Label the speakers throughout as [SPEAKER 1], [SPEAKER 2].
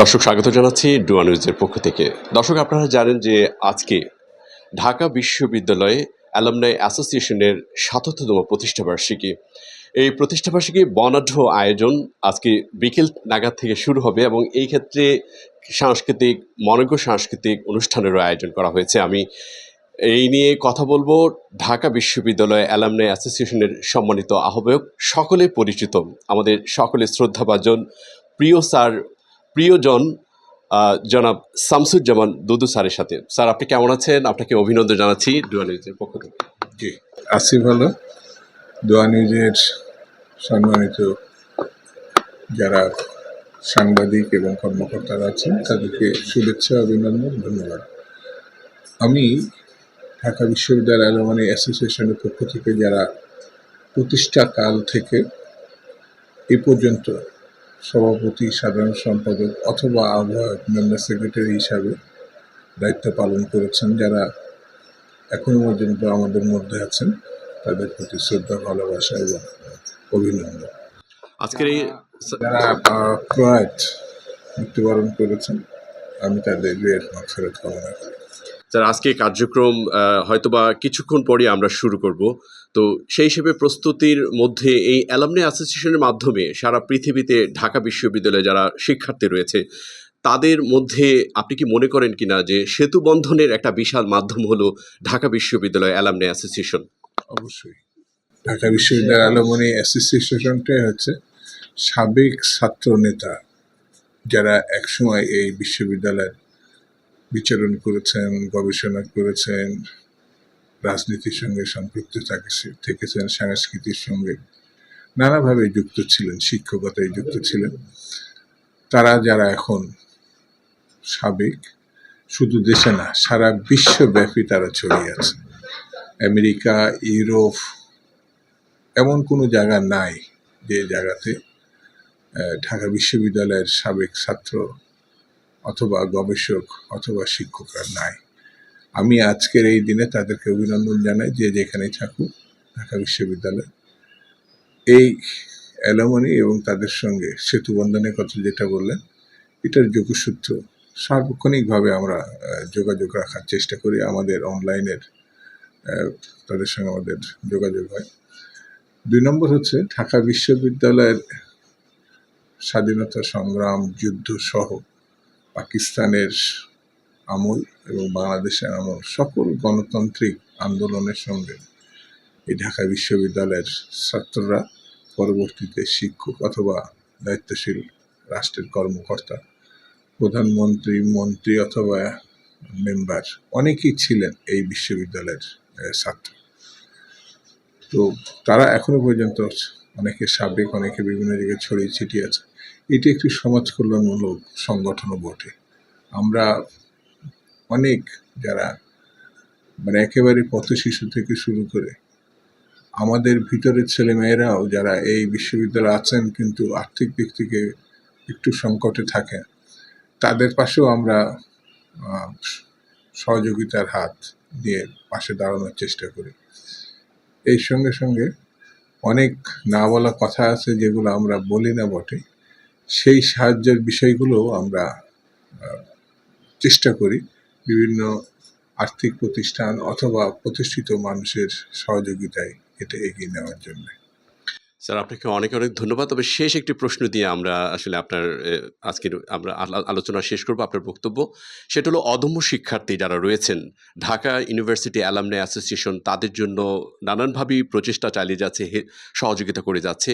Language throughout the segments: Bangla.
[SPEAKER 1] দর্শক, স্বাগত জানাচ্ছি ডুয়া নিউজের পক্ষ থেকে। দর্শক, আপনারা জানেন যে আজকে ঢাকা বিশ্ববিদ্যালয়ে অ্যালামনাই অ্যাসোসিয়েশনের সাতাত্তরতম প্রতিষ্ঠাবার্ষিকী এই প্রতিষ্ঠাবার্ষিকী বর্ণাঢ্য আয়োজন আজকে বিকেল নাগাদ থেকে শুরু হবে এবং এই ক্ষেত্রে সাংস্কৃতিক, মনজ্ঞ সাংস্কৃতিক অনুষ্ঠানেরও আয়োজন করা হয়েছে। আমি এই নিয়ে কথা বলব ঢাকা বিশ্ববিদ্যালয় অ্যালামনাই অ্যাসোসিয়েশনের সম্মানিত আহ্বায়ক, সকলে পরিচিত, আমাদের সকলে শ্রদ্ধাভাজন প্রিয় স্যার প্রিয়জন জনাব শামসুজ্জামান দুদু স্যারের সাথে। স্যার, আপনি কেমন আছেন? আপনাকে অভিনন্দন জানাচ্ছি ডুয়া নিউজের পক্ষ থেকে।
[SPEAKER 2] জি, আছি ভালো। দোয়া নিউজের সম্মানিত যারা সাংবাদিক এবং কর্মকর্তারা আছেন, তাদেরকে শুভেচ্ছা, অভিনন্দন, ধন্যবাদ। আমি ঢাকা বিশ্ববিদ্যালয় অ্যালোমানি অ্যাসোসিয়েশনের পক্ষ থেকে যারা প্রতিষ্ঠাকাল থেকে এ পর্যন্ত সভাপতি সাধারণ সম্পাদক অথবা আহ্বায়ক মেম্বার সেক্রেটারি হিসাবে দায়িত্ব পালন করেছেন যারা এখনও পর্যন্ত আমাদের মধ্যে আছেন তাদের প্রতি শ্রদ্ধা ভালোবাসা এবং অভিনন্দন।
[SPEAKER 1] আজকের এই
[SPEAKER 2] যারা প্রয়াত মৃত্যুবরণ করেছেন আমি তাদের বিয়ের ফেরত কামনা করি।
[SPEAKER 1] স্যার আজকে কার্যক্রম হয়তোবা কিছুক্ষণ পরে আমরা শুরু করব। তো সেই হিসেবে প্রস্তুতির মধ্যে এই অ্যালামনে অ্যাসোসিয়েশনের মাধ্যমে সারা পৃথিবীতে ঢাকা বিশ্ববিদ্যালয়ে যারা শিক্ষার্থী রয়েছে, তাদের মধ্যে আপনি কি মনে করেন কিনা যে সেতু বন্ধনের একটা বিশাল মাধ্যম হলো ঢাকা বিশ্ববিদ্যালয় অ্যালামনে অ্যাসোসিয়েশন?
[SPEAKER 2] অবশ্যই। ঢাকা বিশ্ববিদ্যালয় আলমনি অ্যাসোসিয়েশনটাই হচ্ছে সাবেক ছাত্র নেতা যারা একসময় এই বিশ্ববিদ্যালয়ের বিচরণ করেছেন, গবেষণা করেছেন রাজনীতির সঙ্গে সম্পৃক্ত থাকে- থেকেছেন সংস্কৃতির সঙ্গে। নানাভাবে যুক্ত ছিলেন, শিক্ষকতায় যুক্ত ছিলেন। তারা যারা এখন সাবেক, শুধু দেশে না, সারা বিশ্বব্যাপী তারা ছড়িয়ে আছে। আমেরিকা, ইউরোপ, এমন কোনো জায়গা নাই যে জায়গাতে ঢাকা বিশ্ববিদ্যালয়ের সাবেক ছাত্র অথবা গবেষক অথবা শিক্ষকরা নাই। আমি আজকের এই দিনে তাদেরকে অভিনন্দন জানাই যে যেখানেই থাকুক, ঢাকা বিশ্ববিদ্যালয়। এই অ্যালামনি এবং তাদের সঙ্গে সেতু বন্ধনের কথা যেটা বললেন, এটার যোগসূত্র সার্বক্ষণিকভাবে আমরা যোগাযোগ রাখার চেষ্টা করি। আমাদের অনলাইনের তাদের সঙ্গে আমাদের যোগাযোগ হয়। দুই নম্বর হচ্ছে ঢাকা বিশ্ববিদ্যালয়ের স্বাধীনতা সংগ্রাম যুদ্ধ সহ পাকিস্তানের আমল এবং বাংলাদেশের আমল, সকল গণতান্ত্রিক আন্দোলনের সঙ্গে এই ঢাকা বিশ্ববিদ্যালয়ের ছাত্ররা, পরবর্তীতে শিক্ষক অথবা দায়িত্বশীল রাষ্ট্রের কর্মকর্তা, প্রধানমন্ত্রী, মন্ত্রী অথবা মেম্বার, অনেকেই ছিলেন এই বিশ্ববিদ্যালয়ের ছাত্র। তো তারা এখনও পর্যন্ত অনেকে সাবেক, অনেকে বিভিন্ন জায়গায় ছড়িয়ে ছিটিয়ে আছে। এটি একটি সমাজ কল্যাণমূলক সংগঠনও বটে। আমরা অনেক যারা মানে একেবারে পথ শিশু থেকে শুরু করে আমাদের ভিতরের ছেলে মেয়েরাও যারা এই বিশ্ববিদ্যালয়ে আছেন কিন্তু আর্থিক দিক থেকে একটু সংকটে থাকে তাদের পাশেও আমরা সহযোগিতার হাত দিয়ে পাশে দাঁড়ানোর চেষ্টা করি। এই সঙ্গে সঙ্গে অনেক না বলা কথা আছে যেগুলো আমরা বলি না বটে, সেই সাহায্যের বিষয়গুলো আমরা চেষ্টা করি। বিভিন্ন আর্থিক প্রতিষ্ঠান অথবা প্রতিষ্ঠিত মানুষের সহযোগিতায় এটা এগিয়ে নেওয়ার জন্য।
[SPEAKER 1] স্যার, আপনাকে অনেক অনেক ধন্যবাদ। তবে শেষ একটি প্রশ্ন দিয়ে আমরা আসলে আপনার আজকের আমরা আলোচনা শেষ করব আপনার বক্তব্য। সেটা হলো অদম্য শিক্ষার্থী যারা রয়েছেন, ঢাকা ইউনিভার্সিটি অ্যালামনে অ্যাসোসিয়েশন তাদের জন্য নানানভাবেই প্রচেষ্টা চালিয়ে যাচ্ছে সহযোগিতা করে যাচ্ছে।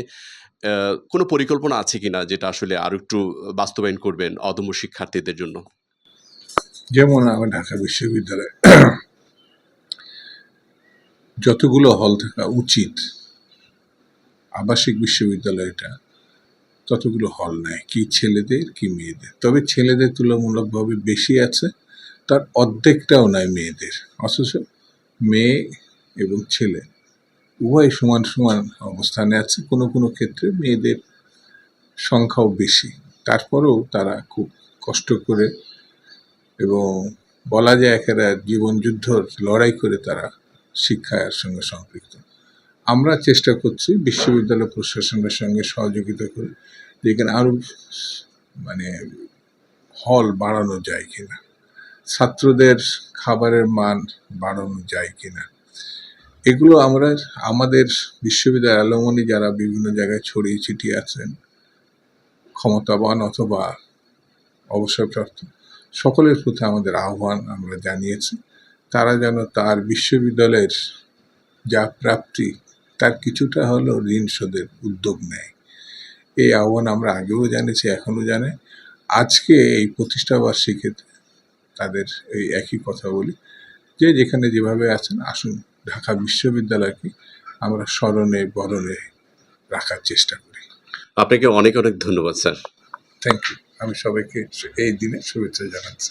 [SPEAKER 1] কোনো পরিকল্পনা আছে কিনা যেটা আসলে আরও একটু বাস্তবায়ন করবেন অদম্য শিক্ষার্থীদের জন্য?
[SPEAKER 2] যেমন আমার ঢাকা বিশ্ববিদ্যালয় যতগুলো হল থাকা উচিত, আবাসিক বিশ্ববিদ্যালয়টা, ততগুলো হল নাই, কি ছেলেদের, কি মেয়েদের। তবে ছেলেদের তুলনামূলকভাবে বেশি আছে, তার অর্ধেকটাও নাই মেয়েদের। অথচ মেয়ে এবং ছেলে উভয় সমান সমান অবস্থানে আছে, কোনো কোনো ক্ষেত্রে মেয়েদের সংখ্যাও বেশি। তারপরেও তারা খুব কষ্ট করে এবং বলা যায় একেবারে জীবন যুদ্ধ লড়াই করে তারা শিক্ষার সঙ্গে সম্পৃক্ত। আমরা চেষ্টা করছি বিশ্ববিদ্যালয় প্রশাসনের সঙ্গে সহযোগিতা করে যেখানে আরও মানে হল বাড়ানো যায় কিনা, ছাত্রদের খাবারের মান বাড়ানো যায় কিনা। এগুলো আমরা আমাদের বিশ্ববিদ্যালয় অ্যালমনি যারা বিভিন্ন জায়গায় ছড়িয়ে ছিটিয়ে আছেন, ক্ষমতাবান অথবা অবসরপ্রাপ্ত সকলের প্রতি আমাদের আহ্বান আমরা জানিয়েছি। তারা যেন তার বিশ্ববিদ্যালয়ের যা প্রাপ্তি তার কিছুটা হলেও ঋণ শোধের উদ্যোগ নেয়। এই আহ্বান আমরা আগেও জানিয়েছি এখনও জানে। আজকে এই প্রতিষ্ঠা বার্ষিকীতে তাদের এই একই কথা বলি যে যেখানে যেভাবে আছেন আসুন ঢাকা বিশ্ববিদ্যালয়কে আমরা স্মরণে বরণে রাখার চেষ্টা করি।
[SPEAKER 1] আপনাকে অনেক অনেক ধন্যবাদ স্যার।
[SPEAKER 2] থ্যাংক ইউ আমি সবাইকে এই দিনে শুভেচ্ছা জানাচ্ছি।